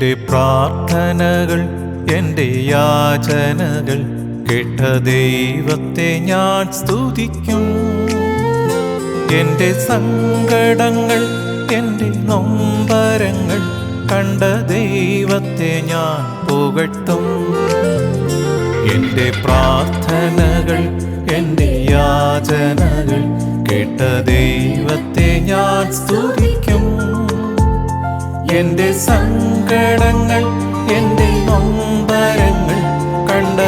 എന്റെ പ്രാർത്ഥനകൾ എന്റെ യാചനകൾ കേട്ട ദൈവത്തെ ഞാൻ സ്തുതിക്കും. എന്റെ സങ്കടങ്ങൾ എന്റെ നൊമ്പരങ്ങൾ കണ്ട ദൈവത്തെ ഞാൻ പുകഴ്ത്തും. എന്റെ പ്രാർത്ഥനകൾ എന്റെ യാചനകൾ കേട്ട ദൈവത്തെ ഞാൻ സ്തുതിക്കും. എന്റെ സങ്കടങ്ങൾ എന്റെ നൊമ്പരങ്ങൾ കണ്ട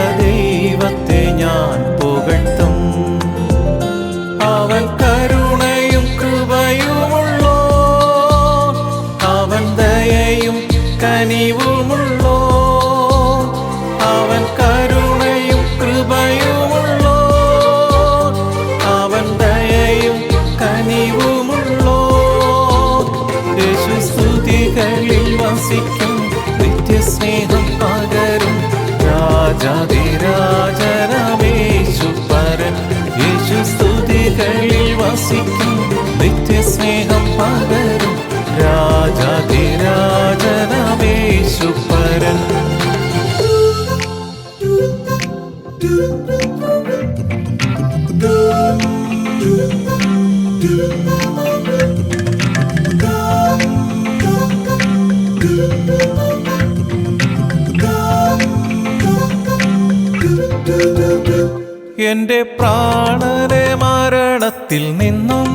എന്റെ പ്രാണനെ മരണത്തിൽ നിന്നും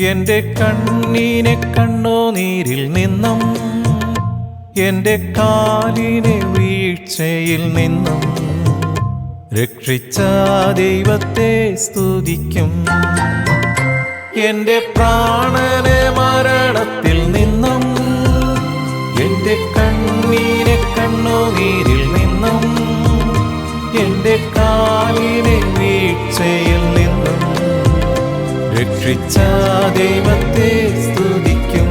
എന്റെ കണ്ണീനെ കണ്ണുനീരിൽ നിന്നും എന്റെ കാലിനെ വീഴ്ചയിൽ നിന്നും രക്ഷിച്ച ദൈവത്തെ സ്തുതിക്കും. എന്റെ പ്രാണനെ മരണത്തിൽ നിന്നും എന്റെ കണ്ണീനെ കണ്ണുനീരിൽ കാലിനെ വീഴ്ചയിൽ നിന്നും രക്ഷിച്ച ദൈവത്തെ സ്തുതിക്കും.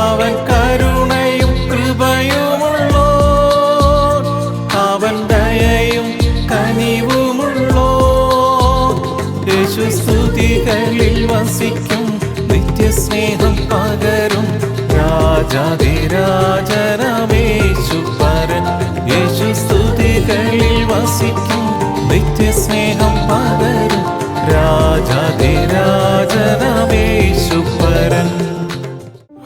അവൻ കരുണയും കൃപയുമുള്ളോ അവൻ ദയയും കനിവുമുള്ളോ യേശു സ്തുതികളിൽ വസിക്കും നിത്യസ്നേഹം പകരും രാജാതിരാജനമേശു സ്തുതികളിൽ വസിക്കും നിത്യസ്നേഹം പകരും. രാജാതിരാജനമേശു പരൻ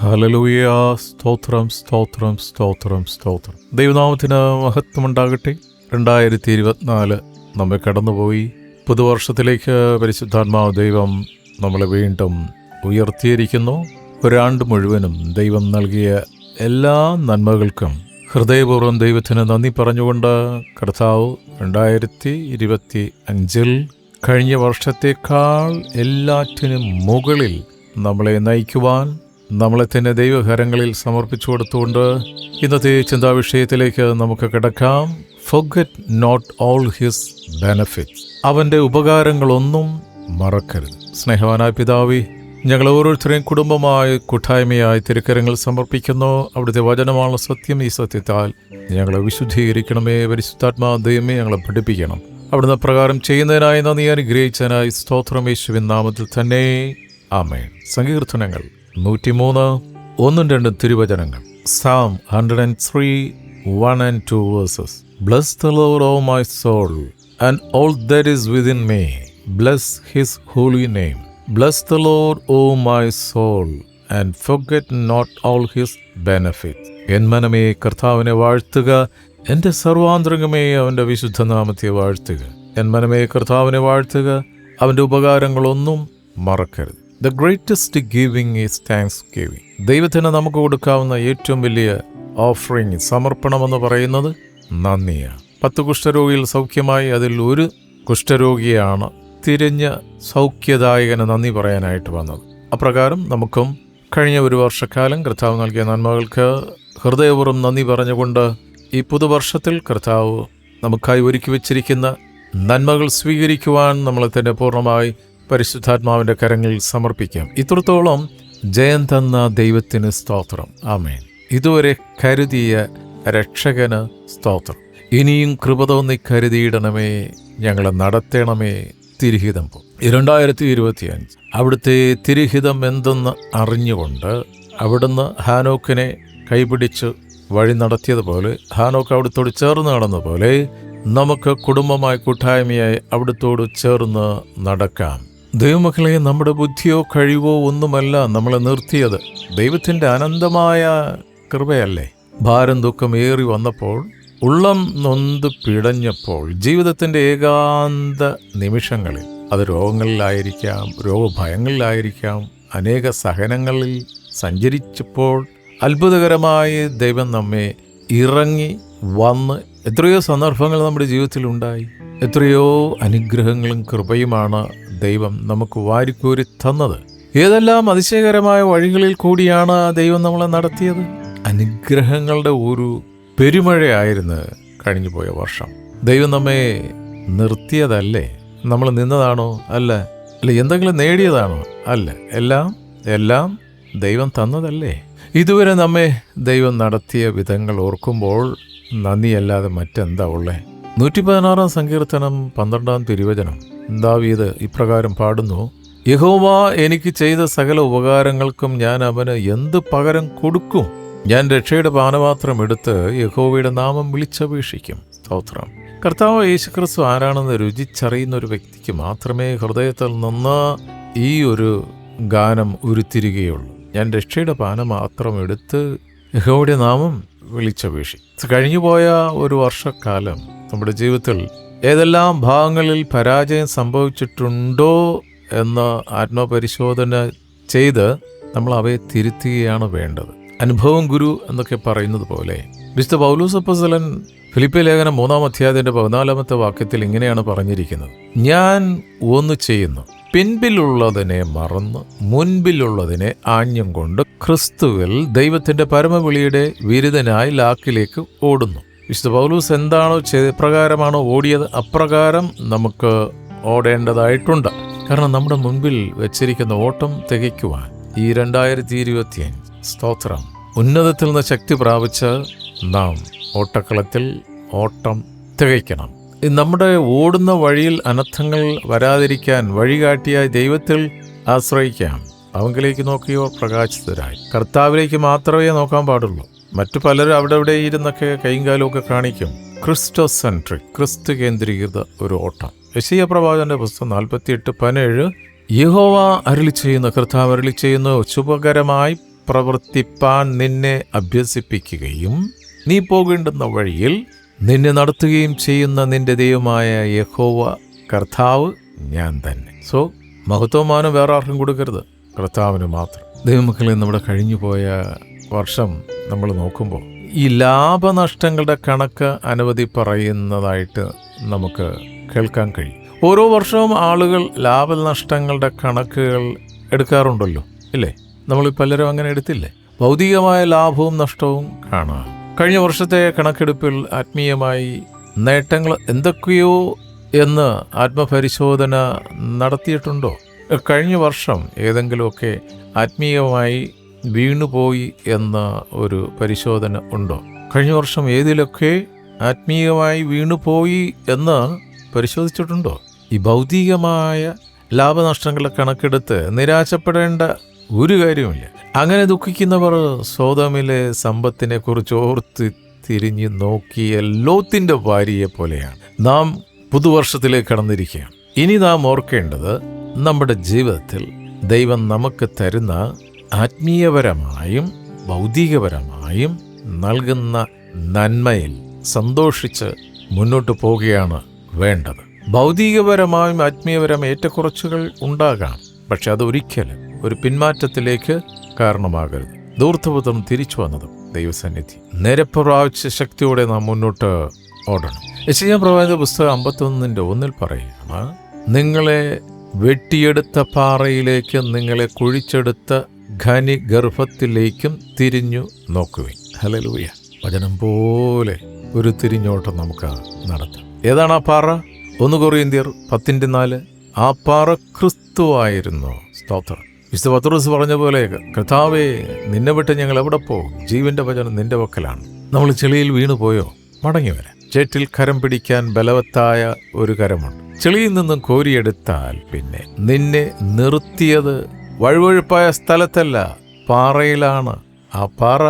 ഹലലൂയ സ്തോത്രം സ്തോത്രം സ്തോത്രം സ്തോത്രം. ദൈവനാമത്തിന് മഹത്വമുണ്ടാകട്ടെ. രണ്ടായിരത്തി ഇരുപത്തിനാല് നമ്മെ കടന്നുപോയി. പുതുവർഷത്തിലേക്ക് പരിശുദ്ധാത്മാവ് ദൈവം നമ്മളെ വീണ്ടും ഉയർത്തിയിരിക്കുന്നു. ഒരാണ്ട് മുഴുവനും ദൈവം നൽകിയ എല്ലാ നന്മകൾക്കും ഹൃദയപൂർവം ദൈവത്തിന് നന്ദി പറഞ്ഞുകൊണ്ട് കർത്താവ് രണ്ടായിരത്തി ഇരുപത്തി അഞ്ചിൽ കഴിഞ്ഞ വർഷത്തേക്കാൾ എല്ലാറ്റിനും മുകളിൽ നമ്മളെ നയിക്കുവാൻ നമ്മളെ തന്നെ ദൈവഹരങ്ങളിൽ സമർപ്പിച്ചു കൊടുത്തുകൊണ്ട് ഇന്നത്തെ ചിന്താവിഷയത്തിലേക്ക് നമുക്ക് കിടക്കാം. Forget not all his benefit അവന്റെ ഉപകാരങ്ങളൊന്നും മറക്കരുത്. സ്നേഹവാനായ പിതാവി ഞങ്ങൾ ഓരോരുത്തരെയും കുടുംബമായി കൂട്ടായ്മയായി തിരുക്കരങ്ങൾ സമർപ്പിക്കുന്നു. അവിടുത്തെ വചനമാണ് സത്യം. ഈ സത്യത്താൽ ഞങ്ങളെ വിശുദ്ധീകരിക്കണമേ. പരിശുദ്ധാത്മാ ദൈവമേ ഞങ്ങളെ പഠിപ്പിക്കണം. അവിടുന്ന് പ്രകാരം ചെയ്യുന്നതിനായി നന്ദി അനുഗ്രഹിച്ചതിനായി സ്തോത്രം യേശുവിൻ നാമത്തിൽ തന്നെ. ആമേ സങ്കീർത്തനങ്ങൾ നൂറ്റിമൂന്ന് ഒന്നും രണ്ടും തിരുവചനങ്ങൾ. Psalm hundred and three one and two verses bless the Lord O my soul and all that is within me bless his holy name bless the Lord O my soul and forget not all his benefit N മനമേ കർത്താവിനെ വാഴ്ത്തുക. എന്റെ സർവാന്തരംഗമേ അവന്റെ വിശുദ്ധ നാമത്തെ വാഴ്ത്തുക. N മനമേ കർത്താവിനെ വാഴ്ത്തുക. അവന്റെ ഉപകാരങ്ങളൊന്നും മറക്കരുത്. The greatest giving is thanksgiving ദൈവത്തിന് നമുക്ക് കൊടുക്കാവുന്ന ഏറ്റവും വലിയ ഓഫറിങ് സമർപ്പണമെന്ന് പറയുന്നത് നന്ദിയാണ്. പത്ത് കുഷ്ഠരോഗികൾ സൗഖ്യമായി അതിൽ ഒരു കുഷ്ഠരോഗിയാണ് തിരിഞ്ഞ് സൗഖ്യദായകന് നന്ദി പറയാനായിട്ട് വന്നത്. അപ്രകാരം നമുക്കും കഴിഞ്ഞ ഒരു വർഷക്കാലം കർത്താവ് നൽകിയ നന്മകൾക്ക് ഹൃദയപൂർവം നന്ദി പറഞ്ഞുകൊണ്ട് ഈ പുതുവർഷത്തിൽ കർത്താവ് നമുക്കായി ഒരുക്കി വച്ചിരിക്കുന്ന നന്മകൾ സ്വീകരിക്കുവാൻ നമ്മളെ തന്നെ പൂർണമായി പരിശുദ്ധാത്മാവിന്റെ കരങ്ങളിൽ സമർപ്പിക്കാം. ഇത്രത്തോളം ജയം തന്ന ദൈവത്തിന് സ്തോത്രം. ആമേൻ. ഇതുവരെ കരുതിയ രക്ഷകന് സ്തോത്രം. ഇനിയും കൃപ തോന്നി കരുതിയിടണമേ. ഞങ്ങളെ നടത്തണമേ. തിരിഹിതം രണ്ടായിരത്തി ഇരുപത്തി അഞ്ച് അവിടുത്തെ തിരുഹിതം എന്തെന്ന് അറിഞ്ഞുകൊണ്ട് അവിടുന്ന് ഹാനോക്കിനെ കൈപിടിച്ച് വഴി നടത്തിയതുപോലെ ഹാനോക്ക് അവിടുത്തോട് ചേർന്ന് നടന്നതുപോലെ നമുക്ക് കുടുംബമായി കൂട്ടായ്മയായി അവിടുത്തോട് ചേർന്ന് നടക്കാം. ദൈവമക്കളെ നമ്മുടെ ബുദ്ധിയോ കഴിവോ ഒന്നുമല്ല നമ്മളെ നിർത്തിയത്. ദൈവത്തിന്റെ അനന്തമായ കൃപയല്ലേ? ഭാരം ദുഃഖം ഏറി വന്നപ്പോൾ ഉള്ളം നൊന്ത് പിടഞ്ഞപ്പോൾ ജീവിതത്തിന്റെ ഏകാന്ത നിമിഷങ്ങളിൽ അത് രോഗങ്ങളിലായിരിക്കാം രോഗഭയങ്ങളിലായിരിക്കാം. അനേക സഹനങ്ങളിൽ സഞ്ചരിച്ചപ്പോൾ അത്ഭുതകരമായി ദൈവം നമ്മെ ഇറങ്ങി വന്ന് എത്രയോ സന്ദർഭങ്ങൾ നമ്മുടെ ജീവിതത്തിൽ ഉണ്ടായി എത്രയോ അനുഗ്രഹങ്ങളും കൃപയുമാണ് ദൈവം നമുക്ക് വാരിക്കോരി തന്നത്. ഏതെല്ലാം അതിശയകരമായ വഴികളിൽ കൂടിയാണ് ദൈവം നമ്മളെ നടത്തിയത്? അനുഗ്രഹങ്ങളുടെ ഒരു പെരുമഴയായിരുന്നു കഴിഞ്ഞുപോയ വർഷം. ദൈവം നമ്മെ നിർത്തിയതല്ലേ? നമ്മൾ നിന്നതാണോ? അല്ല. അല്ല എന്തെങ്കിലും നേടിയതാണോ? അല്ല. എല്ലാം എല്ലാം ദൈവം തന്നതല്ലേ? ഇതുവരെ നമ്മെ ദൈവം നടത്തിയ വിധങ്ങൾ ഓർക്കുമ്പോൾ നന്ദിയല്ലാതെ മറ്റെന്താ ഉള്ളേ? നൂറ്റി പതിനാറാം സങ്കീർത്തനം പന്ത്രണ്ടാം തിരുവചനം. ദാവീദ് ഇപ്രകാരം പാടുന്നു യഹോവ എനിക്ക് ചെയ്ത സകല ഉപകാരങ്ങൾക്കും ഞാൻ അവന് എന്ത് പകരം കൊടുക്കും? ഞാൻ രക്ഷയുടെ പാനപാത്രം എടുത്ത് യഹോവയുടെ നാമം വിളിച്ചപേക്ഷിക്കും. സ്തോത്രം. കർത്താവ് യേശുക്രിസ്തു ആരാണെന്ന് രുചിച്ചറിയുന്ന ഒരു വ്യക്തിക്ക് മാത്രമേ ഹൃദയത്തിൽ നിന്ന് ഈ ഒരു ഗാനം ഉരുത്തിരികയുള്ളൂ. ഞാൻ രക്ഷയുടെ പാനം മാത്രം എടുത്ത് യഹോവയുടെ നാമം വിളിച്ചപേക്ഷിക്കും. കഴിഞ്ഞുപോയ ഒരു വർഷക്കാലം നമ്മുടെ ജീവിതത്തിൽ ഏതെല്ലാം ഭാഗങ്ങളിൽ പരാജയം സംഭവിച്ചിട്ടുണ്ടോ എന്ന് ആത്മപരിശോധന ചെയ്ത് നമ്മൾ അവയെ തിരുത്തുകയാണ് വേണ്ടത്. അനുഭവം ഗുരു എന്നൊക്കെ പറയുന്നത് പോലെ വിശുദ്ധ പൗലൂസപ്പസലൻ ഫിലിപ്പി ലേഖനം മൂന്നാം അധ്യായത്തിന്റെ പതിനാലാമത്തെ വാക്യത്തിൽ ഇങ്ങനെയാണ് പറഞ്ഞിരിക്കുന്നത്. ഞാൻ ഒന്ന് ചെയ്യുന്നു പിൻപിലുള്ളതിനെ മറന്ന് മുൻപിലുള്ളതിനെ ആഞ്ഞും കൊണ്ട് ക്രിസ്തുവിൽ ദൈവത്തിന്റെ പരമവിളിയുടെ വിരുദ്ധനായി ലാക്കിലേക്ക് ഓടുന്നു. വിശുദ്ധ പൗലൂസ് എന്താണോ പ്രകാരമാണോ ഓടിയത് അപ്രകാരം നമുക്ക് ഓടേണ്ടതായിട്ടുണ്ട്. കാരണം നമ്മുടെ മുൻപിൽ വെച്ചിരിക്കുന്ന ഓട്ടം തികയ്ക്കുവാൻ ഈ രണ്ടായിരത്തി ഇരുപത്തിയഞ്ച് സ്തോത്രം. ഉന്നതത്തിൽ നിന്ന് ശക്തി പ്രാപിച്ച് നാം ഓട്ടക്കളത്തിൽ ഓട്ടം തികയ്ക്കണം. നമ്മുടെ ഓടുന്ന വഴിയിൽ അനർത്ഥങ്ങൾ വരാതിരിക്കാൻ വഴികാട്ടിയായി ദൈവത്തിൽ ആശ്രയിക്കാം. അവങ്കിലേക്ക് നോക്കിയോ പ്രകാശിതരായി. കർത്താവിലേക്ക് മാത്രമേ നോക്കാൻ പാടുള്ളൂ. മറ്റു പലരും അവിടെ ഇവിടെ ഇരുന്നൊക്കെ കൈയും കാലുമൊക്കെ കാണിക്കും. ക്രിസ്റ്റോസെൻട്രിക് ക്രിസ്തു കേന്ദ്രീകൃത ഒരു ഓട്ടം. യശീയ പ്രവാചകന്റെ പുസ്തകം നാൽപ്പത്തിയെട്ട് പതിനേഴ് യഹോവ അരളി ചെയ്യുന്ന കർത്താവ് അരളി ചെയ്യുന്ന ശുഭകരമായി പ്രവർത്തിപ്പാൻ നിന്നെ അഭ്യസിപ്പിക്കുകയും നീ പോകേണ്ടുന്ന വഴിയിൽ നിന്നെ നടത്തുകയും ചെയ്യുന്ന നിന്റെ ദൈവമായ യഹോവ കർത്താവ് ഞാൻ തന്നെ. സോ മഹത്വമാനം വേറെ ആർക്കും കൊടുക്കരുത്. കർത്താവിന് മാത്രം. ദൈവമക്കളെ നമ്മുടെ കഴിഞ്ഞുപോയ വർഷം നമ്മൾ നോക്കുമ്പോൾ ഈ ലാഭനഷ്ടങ്ങളുടെ കണക്ക് അനവധി പറയുന്നതായിട്ട് നമുക്ക് കേൾക്കാൻ കഴിയും. ഓരോ വർഷവും ആളുകൾ ലാഭനഷ്ടങ്ങളുടെ കണക്കുകൾ എടുക്കാറുണ്ടല്ലോ ഇല്ലേ? നമ്മൾ പലരും അങ്ങനെ എടുത്തില്ലേ? ഭൗതികമായ ലാഭവും നഷ്ടവും കാണാം കഴിഞ്ഞ വർഷത്തെ കണക്കെടുപ്പിൽ ആത്മീയമായി നേട്ടങ്ങൾ എന്തൊക്കെയോ എന്ന് ആത്മപരിശോധന നടത്തിയിട്ടുണ്ടോ? കഴിഞ്ഞ വർഷം ഏതെങ്കിലുമൊക്കെ ആത്മീയമായി വീണുപോയി എന്ന ഒരു പരിശോധന ഉണ്ടോ? കഴിഞ്ഞ വർഷം ഏതിലൊക്കെ ആത്മീയമായി വീണുപോയി എന്ന് പരിശോധിച്ചിട്ടുണ്ടോ? ഈ ഭൗതികമായ ലാഭനഷ്ടങ്ങളെ കണക്കെടുത്ത് നിരാശപ്പെടേണ്ട ഒരു കാര്യമില്ല അങ്ങനെ ദുഃഖിക്കുന്നവർ സോതമിലെ സമ്പത്തിനെ കുറിച്ച് ഓർത്ത് തിരിഞ്ഞു നോക്കിയ ലോത്തിന്റെ ഭാര്യയെ പോലെയാണ്. നാം പുതുവർഷത്തിലേക്ക് കടന്നിരിക്കുകയാണ്. ഇനി നാം ഓർക്കേണ്ടത് നമ്മുടെ ജീവിതത്തിൽ ദൈവം നമുക്ക് തരുന്ന ആത്മീയപരമായും ഭൗതികപരമായും നൽകുന്ന നന്മയിൽ സന്തോഷിച്ച് മുന്നോട്ട് പോവുകയാണ് വേണ്ടത്. ഭൗതികപരമായും ആത്മീയപരം ഏറ്റക്കുറച്ചുകൾ ഉണ്ടാകാം. പക്ഷെ അതൊരിക്കലും ഒരു പിന്മാറ്റത്തിലേക്ക് കാരണമാകരുത്. ദൂർത്തപുത്രം തിരിച്ചു വന്നതും ദൈവസന്നിധി. നിരപ്രാവശ്യ ശക്തിയോടെ നാം മുന്നോട്ട് ഓടണം. യശയാ പ്രവാചക പുസ്തകം അമ്പത്തൊന്നിന്റെ ഒന്നിൽ പറയുകയാണ് നിങ്ങളെ വെട്ടിയെടുത്ത പാറയിലേക്ക് നിങ്ങളെ കുഴിച്ചെടുത്ത ഖനി ഗർഭത്തിലേക്കും തിരിഞ്ഞു നോക്കുവിൻ. ഹലലൂയ വചനം പോലെ ഒരു തിരിഞ്ഞോട്ടം നമുക്ക് നടത്താം. ഏതാണ് ആ പാറ? ഒന്ന് കൊറിയന്തിയർ പത്തിന്റെ നാല്. ആ പാറ ക്രിസ്തുവായിരുന്നു സ്തോത്രം. വിശുദ്ധ പത്രോസ് പറഞ്ഞ പോലെ കർത്താവേ നിന്നെ വിട്ട് ഞങ്ങൾ എവിടെ പോകും? ജീവന്റെ വചനം നിന്റെ വക്കലാണ് നമ്മൾ ചെളിയിൽ വീണു പോയോ മടങ്ങി വരാം ചേറ്റിൽ കരം പിടിക്കാൻ ബലവത്തായ ഒരു കരമുണ്ട്. ചെളിയിൽ നിന്നും കോരിയെടുത്താൽ പിന്നെ നിന്നെ നിർത്തിയത് വഴുവഴുപ്പായ സ്ഥലത്തല്ല പാറയിലാണ്. ആ പാറ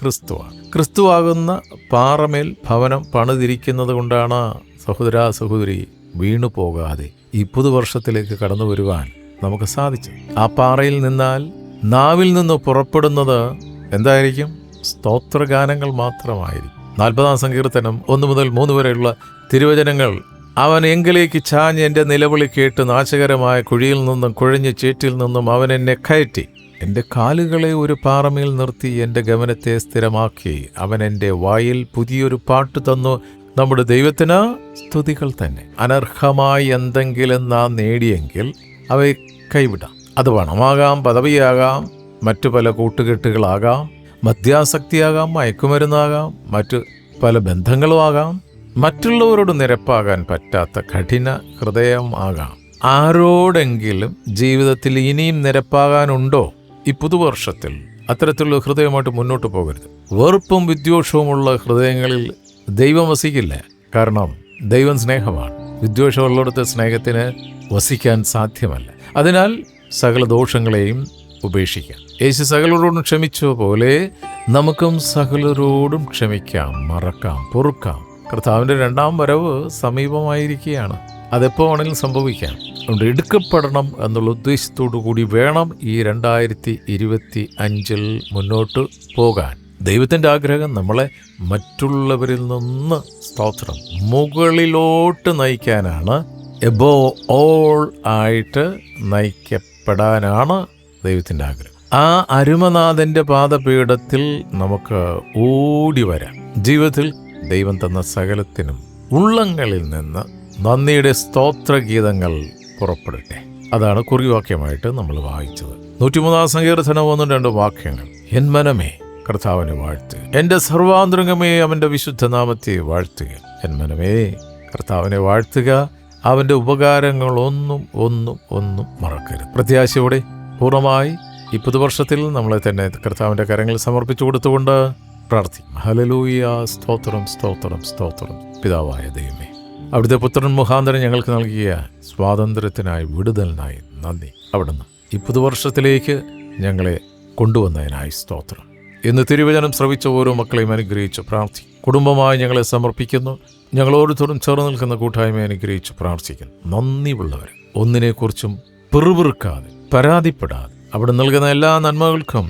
ക്രിസ്തുവാണ്. ക്രിസ്തുവാകുന്ന പാറമേൽ ഭവനം പണിതിരിക്കുന്നത് കൊണ്ടാണ് സഹോദരാ സഹോദരി വീണു പോകാതെ ഈ പുതുവർഷത്തിലേക്ക് കടന്നു വരുവാൻ നമുക്ക് സാധിച്ചു. ആ പാറയിൽ നിന്നാൽ നാവിൽ നിന്ന് പുറപ്പെടുന്നത് എന്തായിരിക്കും? സ്തോത്രഗാനങ്ങൾ മാത്രമായിരിക്കും. നാൽപ്പതാം സങ്കീർത്തനം ഒന്ന് മുതൽ മൂന്ന് വരെയുള്ള തിരുവചനങ്ങൾ. അവൻ എങ്കിലേക്ക് ചാഞ്ഞ് എന്റെ നിലവിളി കേട്ട് നാശകരമായ കുഴിയിൽ നിന്നും കുഴഞ്ഞ ചേറ്റിൽ നിന്നും അവൻ എന്നെ കയറ്റി. എന്റെ കാലുകളെ ഒരു പാറമേൽ നിർത്തി എന്റെ ഗമനത്തെ സ്ഥിരമാക്കി. അവൻ എന്റെ വായിൽ പുതിയൊരു പാട്ട് തന്നു. നമ്മുടെ ദൈവത്തിന് സ്തുതികൾ തന്നെ. അനർഹമായി എന്തെങ്കിലും നാം നേടിയെങ്കിൽ അവയെ കൈവിടാം. അത് പണമാകാം പദവിയാകാം മറ്റു പല കൂട്ടുകെട്ടുകളാകാം മദ്യാസക്തിയാകാം മയക്കുമരുന്നാകാം മറ്റു പല ബന്ധങ്ങളും ആകാം മറ്റുള്ളവരോട് നിരപ്പാകാൻ പറ്റാത്ത കഠിന ഹൃദയം ആകാം. ആരോടെങ്കിലും ജീവിതത്തിൽ ഇനിയും നിരപ്പാകാനുണ്ടോ? ഈ പുതുവർഷത്തിൽ അത്തരത്തിലുള്ള ഹൃദയമായിട്ട് മുന്നോട്ട് പോകരുത്. വെറുപ്പും വിദ്വേഷവുമുള്ള ഹൃദയങ്ങളിൽ ദൈവം വസിക്കില്ല. കാരണം ദൈവം സ്നേഹമാണ്. വിദ്വേഷമുള്ളിടത്ത് സ്നേഹത്തിന് വസിക്കാൻ സാധ്യമല്ല. അതിനാൽ സകല ദോഷങ്ങളെയും ഉപേക്ഷിക്കാം. യേശു സകലരോടും ക്ഷമിച്ച പോലെ നമുക്കും സകലരോടും ക്ഷമിക്കാം മറക്കാം പൊറുക്കാം. കർത്താവിന്റെ രണ്ടാം വരവ് സമീപമായിരിക്കുകയാണ്. അതെപ്പോ വേണമെങ്കിലും സംഭവിക്കാം. അതുകൊണ്ട് എടുക്കപ്പെടണം എന്നുള്ള ഉദ്ദേശത്തോടു കൂടി വേണം ഈ രണ്ടായിരത്തി ഇരുപത്തി അഞ്ചിൽ മുന്നോട്ട് പോകാൻ. ദൈവത്തിന്റെ ആഗ്രഹം നമ്മളെ മറ്റുള്ളവരിൽ നിന്ന് സ്തോത്രം മുകളിലോട്ട് നയിക്കാനാണ് എബോ ഓൾ ആയിട്ട് നയിക്കപ്പെടാനാണ് ദൈവത്തിന്റെ ആഗ്രഹം. ആ അരുമനാഥന്റെ പാദപീഠത്തിൽ നമുക്ക് ഓടി വരാം. ജീവിതത്തിൽ ദൈവം തന്ന സകലത്തിനും ഉള്ളങ്ങളിൽ നിന്ന് നന്ദിയുടെ സ്തോത്രഗീതങ്ങൾ പുറപ്പെടട്ടെ. അതാണ് കുറിവാക്യമായിട്ട് നമ്മൾ വായിച്ചത്. നൂറ്റിമൂന്നാം സങ്കീർത്തനം ഒന്നും രണ്ട് വാക്യങ്ങൾ. എൻ മനമേ കർത്താവിനെ വാഴ്ത്തുക. എന്റെ സർവാന്തരംഗമേ അവന്റെ വിശുദ്ധനാമത്തെ വാഴ്ത്തുക. എൻ മനമേ കർത്താവിനെ വാഴ്ത്തുക. അവന്റെ ഉപകാരങ്ങളൊന്നും ഒന്നും ഒന്നും മറക്കരുത്. പ്രത്യാശയോടെ പൂർണമായി ഈ പുതുവർഷത്തിൽ നമ്മളെ തന്നെ കർത്താവിന്റെ കരങ്ങൾ സമർപ്പിച്ചു കൊടുത്തുകൊണ്ട് പ്രാർത്ഥിക്കും ഹലലൂയ സ്തോത്രം സ്തോത്രം സ്തോത്രം. പിതാവായ ദൈവമേ അവിടുത്തെ പുത്രൻ മുഖാന്തരം ഞങ്ങൾക്ക് നൽകിയ സ്വാതന്ത്ര്യത്തിനായി വിടുതലിനായി നന്ദി. അവിടുന്ന് ഈ പുതുവർഷത്തിലേക്ക് ഞങ്ങളെ കൊണ്ടുവന്നതിനായി സ്തോത്രം. ഇന്ന് തിരുവചനം ശ്രവിച്ച ഓരോ മക്കളെയും അനുഗ്രഹിച്ച് പ്രാർത്ഥി. കുടുംബമായി ഞങ്ങളെ സമർപ്പിക്കുന്നു. ഞങ്ങൾ ഓരോരുത്തരും ചേർന്ന് നിൽക്കുന്ന കൂട്ടായ്മയെ അനുഗ്രഹിച്ച് പ്രാർത്ഥിക്കുന്നു. നന്ദിയുള്ളവർ ഒന്നിനെക്കുറിച്ചും പിറുപിറുക്കാതെ പരാതിപ്പെടാതെ അവിടെ നൽകുന്ന എല്ലാ നന്മകൾക്കും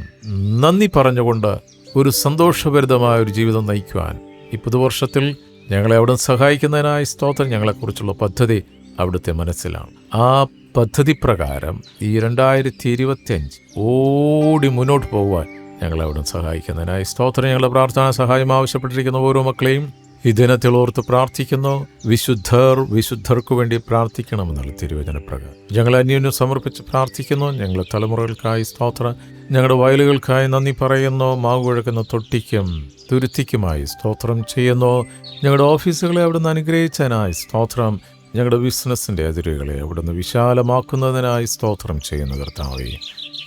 നന്ദി പറഞ്ഞുകൊണ്ട് ഒരു സന്തോഷഭരിതമായ ഒരു ജീവിതം നയിക്കുവാൻ ഈ പുതുവർഷത്തിൽ ഞങ്ങളെ അവിടെ സഹായിക്കുന്നതിനായി സ്തോത്രം ഞങ്ങളെക്കുറിച്ചുള്ള പദ്ധതി അവിടുത്തെ മനസ്സിലാണ്. ആ പദ്ധതി പ്രകാരം ഈ രണ്ടായിരത്തി ഇരുപത്തിയഞ്ച് ഓടി മുന്നോട്ട് പോകുവാൻ ഞങ്ങളെ അവിടെ സഹായിക്കുന്നതിനായി സ്തോത്രം ഞങ്ങളുടെ പ്രാർത്ഥനാ സഹായം ആവശ്യപ്പെട്ടിരിക്കുന്ന ഓരോ മക്കളെയും ഈ ദിനത്തിൽ ഓർത്ത് പ്രാർത്ഥിക്കുന്നു. വിശുദ്ധർ വിശുദ്ധർക്കു വേണ്ടി പ്രാർത്ഥിക്കണമെന്നുള്ള തിരുവചന പ്രകാരം ഞങ്ങൾ അന്യോന്യം സമർപ്പിച്ച് പ്രാർത്ഥിക്കുന്നു. ഞങ്ങളെ തലമുറകൾക്കായി സ്തോത്രം. ഞങ്ങളുടെ വയലുകൾക്കായി നന്ദി പറയുന്നു. മാവ് കുഴക്കുന്ന തൊട്ടിക്കും തുരുത്തിക്കുമായി സ്തോത്രം ചെയ്യുന്നു. ഞങ്ങളുടെ ഓഫീസുകളെ അവിടുന്ന് അനുഗ്രഹിച്ചതിനായി സ്തോത്രം. ഞങ്ങളുടെ ബിസിനസ്സിന്റെ അതിരുകളെ അവിടുന്ന് വിശാലമാക്കുന്നതിനായി സ്തോത്രം ചെയ്യുന്ന കർത്താവേ.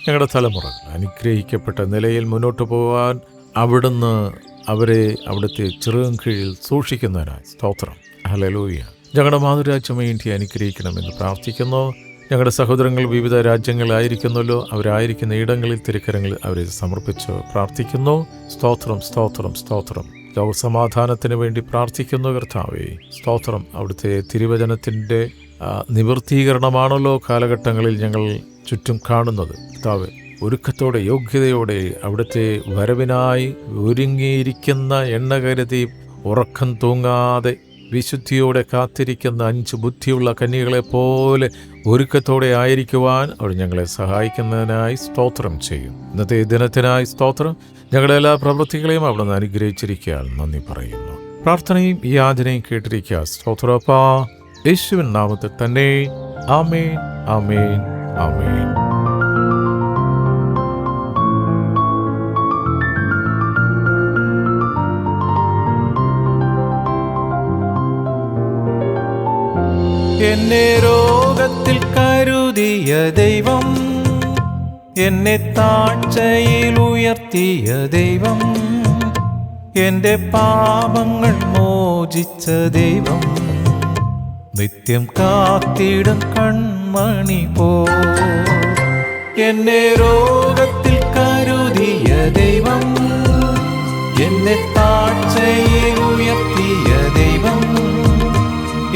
ഞങ്ങളുടെ തലമുറകൾ അനുഗ്രഹിക്കപ്പെട്ട നിലയിൽ മുന്നോട്ട് പോകാൻ അവിടുന്ന് അവരെ അവിടുത്തെ ചെറുകം കീഴിൽ സൂക്ഷിക്കുന്നതിനായി സ്തോത്രം. ഹലലൂയ ഞങ്ങളുടെ മാതൃരാജ്യം വേണ്ടി അനുഗ്രഹിക്കണമെന്ന് പ്രാർത്ഥിക്കുന്നു. ഞങ്ങളുടെ സഹോദരങ്ങൾ വിവിധ രാജ്യങ്ങളിലായിരിക്കുന്നല്ലോ. അവരായിരിക്കുന്ന ഇടങ്ങളിൽ തിരുക്കരങ്ങളിൽ അവരെ സമർപ്പിച്ച് പ്രാർത്ഥിക്കുന്നു. സ്തോത്രം സ്തോത്രം സ്തോത്രം. ലോകസമാധാനത്തിന് വേണ്ടി പ്രാർത്ഥിക്കുന്നു കർത്താവേ. സ്തോത്രം അവിടുത്തെ തിരുവചനത്തിന്റെ നിവൃത്തീകരണമാണല്ലോ കാലഘട്ടങ്ങളിൽ ഞങ്ങൾ ചുറ്റും കാണുന്നത്. കർത്താവ് ഒരുക്കത്തോടെ യോഗ്യതയോടെ അവിടുത്തെ വരവിനായി ഒരുങ്ങിയിരിക്കുന്ന എണ്ണ കരുതി ഉറക്കം തൂങ്ങാതെ വിശുദ്ധിയോടെ കാത്തിരിക്കുന്ന അഞ്ച് ബുദ്ധിയുള്ള കന്യകളെ പോലെ ഒരുക്കത്തോടെ ആയിരിക്കുവാൻ അവർ ഞങ്ങളെ സഹായിക്കുന്നതിനായി സ്തോത്രം ചെയ്യും. ഇന്നത്തെ ദിനത്തിനായി സ്തോത്രം. ഞങ്ങളുടെ എല്ലാ പ്രവൃത്തികളെയും അവിടെ നിന്ന് അനുഗ്രഹിച്ചിരിക്കാൻ നന്ദി പറയുന്നു. പ്രാർത്ഥനയും ഈ യാചനയും കേട്ടിരിക്കുക. സ്തോത്രപ്പാ. യേശുവിൻ നാമത്തിൽ തന്നെ. ആമേൻ ആമേൻ ആമേൻ. എന്നെ രോഗത്തിൽ കരുതിയ ദൈവം എന്നെ താഴ്ചയിൽ ഉയർത്തിയ ദൈവം എന്റെ പാപങ്ങൾ മോചിച്ച ദൈവം. നിത്യം കാത്തിടും കൺമണി പോ. എന്നെ രോഗത്തിൽ കരുതിയ ദൈവം എന്നെ താഴ്ചയിൽ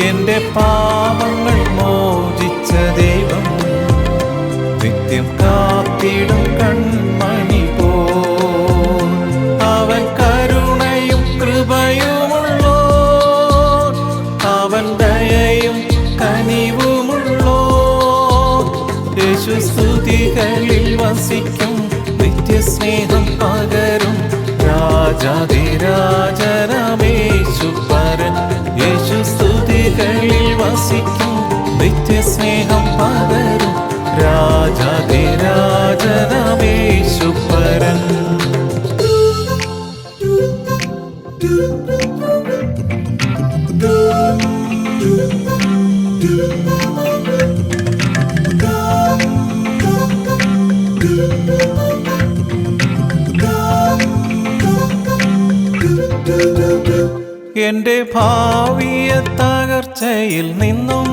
എന്റെ പാപങ്ങൾ മോചിച്ച ദൈവം നിത്യം കാത്തിടും കൺമണി പോ അവൻ കരുണയും കൃപയുമുള്ളോ അവൻ ദയയും കനിവുമുള്ളോ യേശു സ്തുതികളിൽ വസിക്കും നിത്യസ്നേഹം പകരും രാജാതിരാജനമേശു സ്തുതികളിൽ വസിക്കും നിത്യസ്നേഹം പകരും രാജാതിരാജനമേശു പരൻ. എന്റെ ഭാവിയ തകർച്ചയിൽ നിന്നും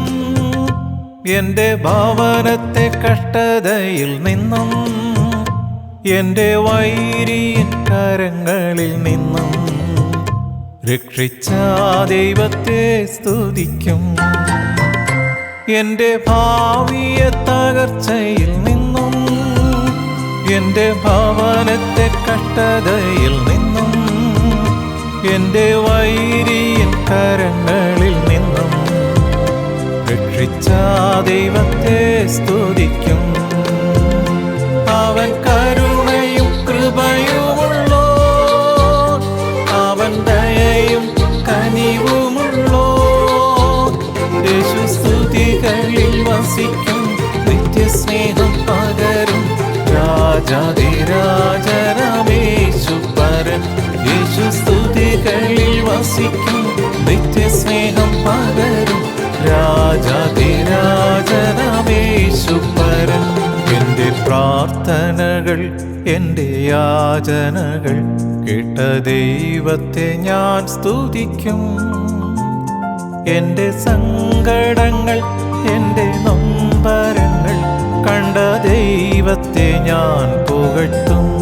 എന്റെ ഭാവനത്തെ കഷ്ടതയിൽ നിന്നും എന്റെ വൈരിയൻ കരങ്ങളിൽ നിന്നും രക്ഷിച്ച ദൈവത്തെ സ്തുതിക്കും. എന്റെ ഭാവിയ തകർച്ചയിൽ നിന്നും എന്റെ ഭവനത്തെ കഷ്ടതയിൽ നിന്നും എന്റെ വൈരിയൻ കരങ്ങളിൽ രക്ഷിച്ച ദൈവത്തെ സ്തുതിക്കും. അവൻ കരുണയും കൃപയുമുള്ളോ? അവൻ ദയയും കനിവുമുള്ളോ? യേശു സ്തുതികളിൽ വസിക്കും നിത്യസ്നേഹം പകരും രാജാതിരാജനമേശു യാചനകൾ കേട്ട ദൈവത്തെ ഞാൻ സ്തുതിക്കും. എന്റെ സങ്കടങ്ങൾ എന്റെ നൊമ്പരങ്ങൾ കണ്ട ദൈവത്തെ ഞാൻ പുകഴ്ത്തും.